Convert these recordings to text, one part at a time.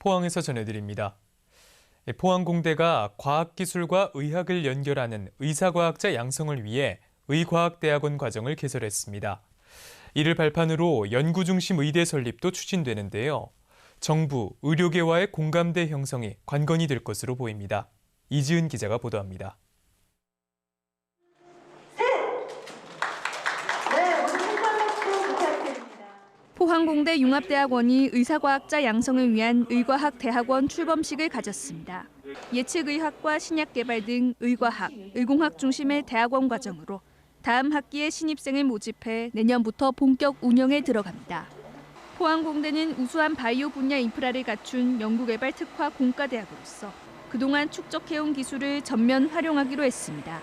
포항에서 전해드립니다. 예, 포항공대가 과학기술과 의학을 연결하는 의사과학자 양성을 위해 의과학대학원 과정을 개설했습니다. 이를 발판으로 연구 중심 의대 설립도 추진되는데요. 정부, 의료계와의 공감대 형성이 관건이 될 것으로 보입니다. 이지은 기자가 보도합니다. 네, 모두 생방학도 부탁드립니다. 포항공대 융합대학원이 의사과학자 양성을 위한 의과학 대학원 출범식을 가졌습니다. 예측의학과 신약개발 등 의과학, 의공학 중심의 대학원 과정으로 다음 학기에 신입생을 모집해 내년부터 본격 운영에 들어갑니다. 포항공대는 우수한 바이오 분야 인프라를 갖춘 연구개발 특화 공과대학으로서 그동안 축적해온 기술을 전면 활용하기로 했습니다.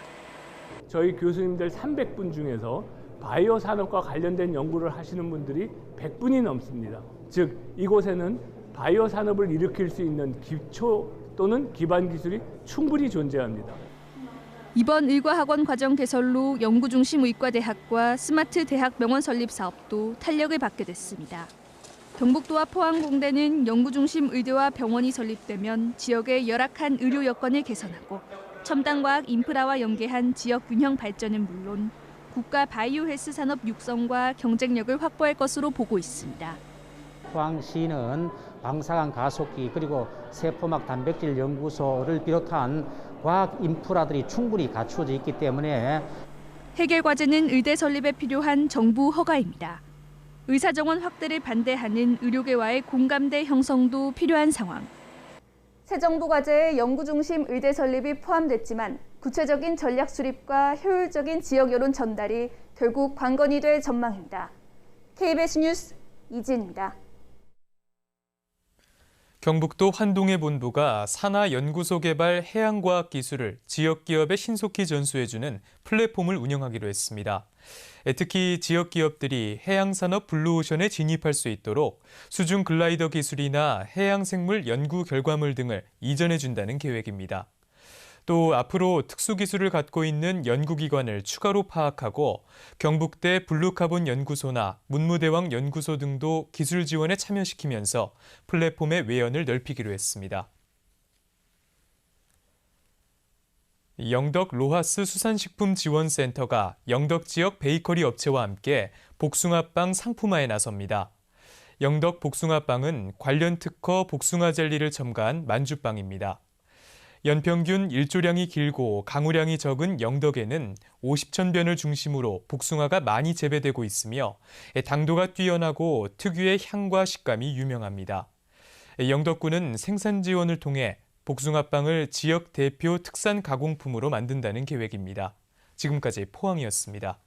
저희 교수님들 300분 중에서 바이오 산업과 관련된 연구를 하시는 분들이 100분이 넘습니다. 즉 이곳에는 바이오 산업을 일으킬 수 있는 기초 또는 기반 기술이 충분히 존재합니다. 이번 의과학원 과정 개설로 연구 중심 의과대학과 스마트 대학 병원 설립 사업도 탄력을 받게 됐습니다. 경북도와 포항공대는 연구 중심 의대와 병원이 설립되면 지역의 열악한 의료 여건을 개선하고 첨단 과학 인프라와 연계한 지역 균형 발전은 물론 국가 바이오 헬스 산업 육성과 경쟁력을 확보할 것으로 보고 있습니다. 포항시는 방사능 가속기 그리고 세포막 단백질 연구소를 비롯한 과학 인프라들이 충분히 갖추어져 있기 때문에 해결 과제는 의대 설립에 필요한 정부 허가입니다. 의사 정원 확대를 반대하는 의료계와의 공감대 형성도 필요한 상황. 새 정부 과제에 연구 중심 의대 설립이 포함됐지만 구체적인 전략 수립과 효율적인 지역 여론 전달이 결국 관건이 될 전망입니다. KBS 뉴스 이진입니다. 경북도 환동의 본부가 산하 연구소 개발 해양과학 기술을 지역 기업에 신속히 전수해주는 플랫폼을 운영하기로 했습니다. 특히 지역 기업들이 해양 산업 블루오션에 진입할 수 있도록 수중 글라이더 기술이나 해양 생물 연구 결과물 등을 이전해 준다는 계획입니다. 또 앞으로 특수기술을 갖고 있는 연구기관을 추가로 파악하고 경북대 블루카본 연구소나 문무대왕 연구소 등도 기술 지원에 참여시키면서 플랫폼의 외연을 넓히기로 했습니다. 영덕 로하스 수산식품지원센터가 영덕 지역 베이커리 업체와 함께 복숭아빵 상품화에 나섭니다. 영덕 복숭아빵은 관련 특허 복숭아 젤리를 첨가한 만주빵입니다. 연평균 일조량이 길고 강우량이 적은 영덕에는 50천 변을 중심으로 복숭아가 많이 재배되고 있으며 당도가 뛰어나고 특유의 향과 식감이 유명합니다. 영덕군은 생산 지원을 통해 복숭아빵을 지역 대표 특산 가공품으로 만든다는 계획입니다. 지금까지 포항이었습니다.